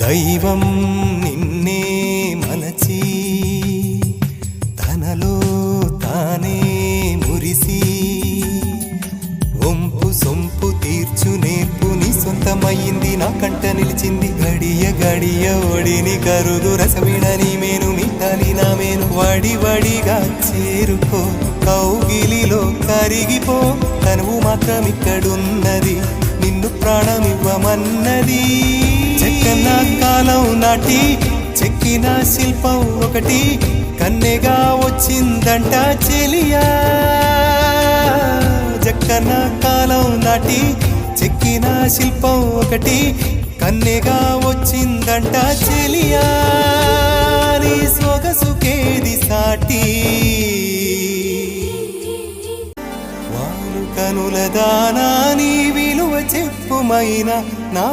దైవం నిన్నే మలచి తనలో తానే మురిసి ఒంపు సొంపు తీర్చు నేర్పు సొంతమైంది నా కంట నిలిచింది గడియ గడియ ఒడిని కరుగు రసవిడని మేను మిట్టాలి నా మేను వడి వడిగా చేరుకో. కౌగిలిలో కరిగిపో. తనువు మాత్రం ఇక్కడున్నది. నిన్ను ప్రాణమివ్వమన్నది. చెక్కన కాలం నాటి చెక్కిన శిల్పం ఒకటి కన్నెగా వచ్చిందంట చెలియా. జక్కన కాలం నాటి చెక్కిన శిల్పం ఒకటి కన్నెగా వచ్చిందంట చెలియా. నీ సొగసుకేది సాటి. వాలు కనుల దానా నీ విలువ చెప్పుమైన నా